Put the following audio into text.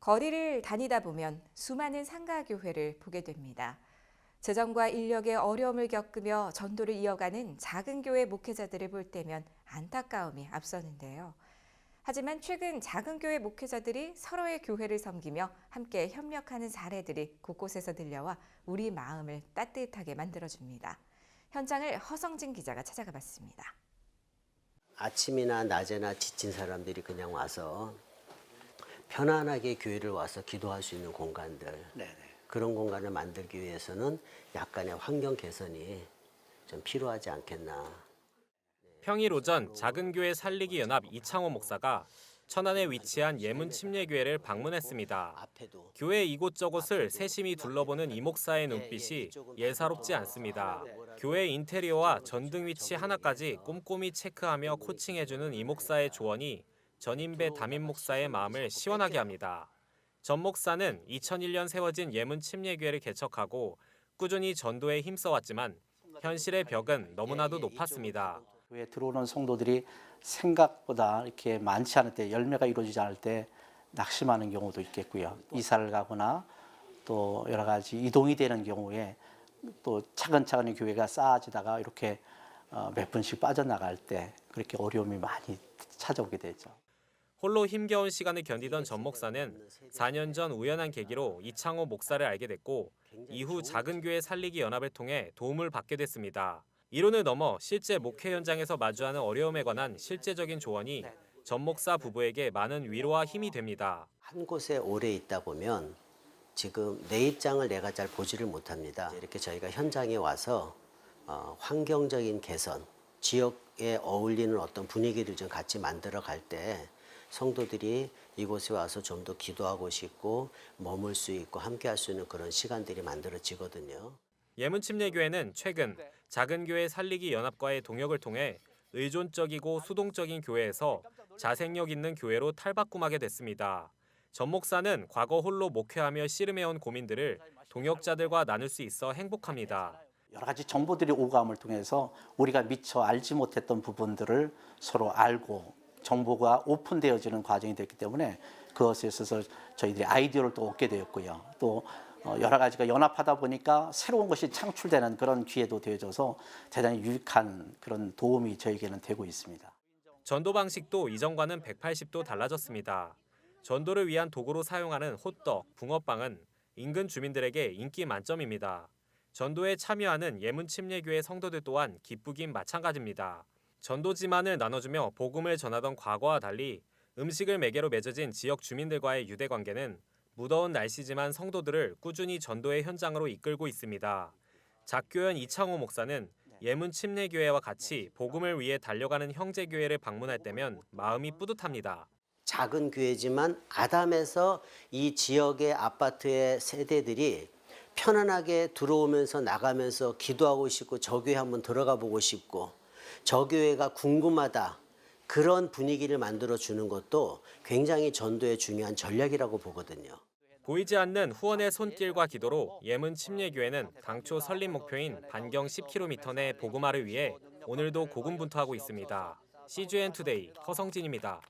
거리를 다니다 보면 수많은 상가교회를 보게 됩니다. 재정과 인력의 어려움을 겪으며 전도를 이어가는 작은 교회 목회자들을 볼 때면 안타까움이 앞서는데요. 하지만 최근 작은 교회 목회자들이 서로의 교회를 섬기며 함께 협력하는 사례들이 곳곳에서 들려와 우리 마음을 따뜻하게 만들어줍니다. 현장을 허성진 기자가 찾아가 봤습니다. 아침이나 낮에나 지친 사람들이 그냥 와서 편안하게 교회를 와서 기도할 수 있는 공간들 그런 공간을 만들기 위해서는 약간의 환경 개선이 좀 필요하지 않겠나. 평일 오전 작은 교회 살리기 연합 이창호 목사가 천안에 위치한 예문 침례교회를 방문했습니다. 교회 이곳저곳을 세심히 둘러보는 이 목사의 눈빛이 예사롭지 않습니다. 교회 인테리어와 전등 위치 하나까지 꼼꼼히 체크하며 코칭해주는 이 목사의 조언이 전인배 담임 목사의 마음을 시원하게 합니다. 전 목사는 2001년 세워진 예문 침례교회를 개척하고 꾸준히 전도에 힘써왔지만 현실의 벽은 너무나도 높았습니다. 교회에 들어오는 성도들이 생각보다 이렇게 많지 않을 때 열매가 이루어지지 않을 때 낙심하는 경우도 있겠고요. 이사를 가거나 또 여러 가지 이동이 되는 경우에 또 차근차근히 교회가 쌓아지다가 이렇게 어, 몇 분씩 빠져나갈 때 그렇게 어려움이 많이 찾아오게 되죠. 홀로 힘겨운 시간을 견디던 전 목사는 4년 전 우연한 계기로 이창호 목사를 알게 됐고 이후 작은 교회 살리기 연합을 통해 도움을 받게 됐습니다. 이론을 넘어 실제 목회 현장에서 마주하는 어려움에 관한 실제적인 조언이 전 목사 부부에게 많은 위로와 힘이 됩니다. 한 곳에 오래 있다 보면 지금 내 입장을 내가 잘 보지를 못합니다. 이렇게 저희가 현장에 와서 어, 환경적인 개선, 지역에 어울리는 어떤 분위기를 좀 같이 만들어 갈 때 성도들이 이곳에 와서 좀 더 기도하고 싶고 머물 수 있고 함께 할 수 있는 그런 시간들이 만들어지거든요. 예문침례교회는 최근 작은 교회 살리기 연합과의 동역을 통해 의존적이고 수동적인 교회에서 자생력 있는 교회로 탈바꿈하게 됐습니다. 전 목사는 과거 홀로 목회하며 씨름해온 고민들을 동역자들과 나눌 수 있어 행복합니다. 여러 가지 정보들이 오감을 통해서 우리가 미처 알지 못했던 부분들을 서로 알고 정보가 오픈되어지는 과정이 됐기 때문에 그것에 있어서 저희들이 아이디어를 또 얻게 되었고요. 또 어, 여러 가지가 연합하다 보니까 새로운 것이 창출되는 그런 기회도 되어져서 대단히 유익한 그런 도움이 저에게는 되고 있습니다. 전도 방식도 이전과는 180도 달라졌습니다. 전도를 위한 도구로 사용하는 호떡, 붕어빵은 인근 주민들에게 인기 만점입니다. 전도에 참여하는 예문침례교회 성도들 또한 기쁘긴 마찬가지입니다. 전도지만을 나눠주며 복음을 전하던 과거와 달리 음식을 매개로 맺어진 지역 주민들과의 유대 관계는 무더운 날씨지만 성도들을 꾸준히 전도의 현장으로 이끌고 있습니다. 작교연 이창호 목사는 예문 침례교회와 같이 복음을 위해 달려가는 형제교회를 방문할 때면 마음이 뿌듯합니다. 작은 교회지만 아담에서 이 지역의 아파트의 세대들이 편안하게 들어오면서 나가면서 기도하고 싶고 저 교회 한번 들어가 보고 싶고 저 교회가 궁금하다 그런 분위기를 만들어 주는 것도 굉장히 전도의 중요한 전략이라고 보거든요. 보이지 않는 후원의 손길과 기도로 예문 침례교회는 당초 설립 목표인 반경 10km 내 복음화를 위해 오늘도 고군분투하고 있습니다. CGN 투데이 허성진입니다.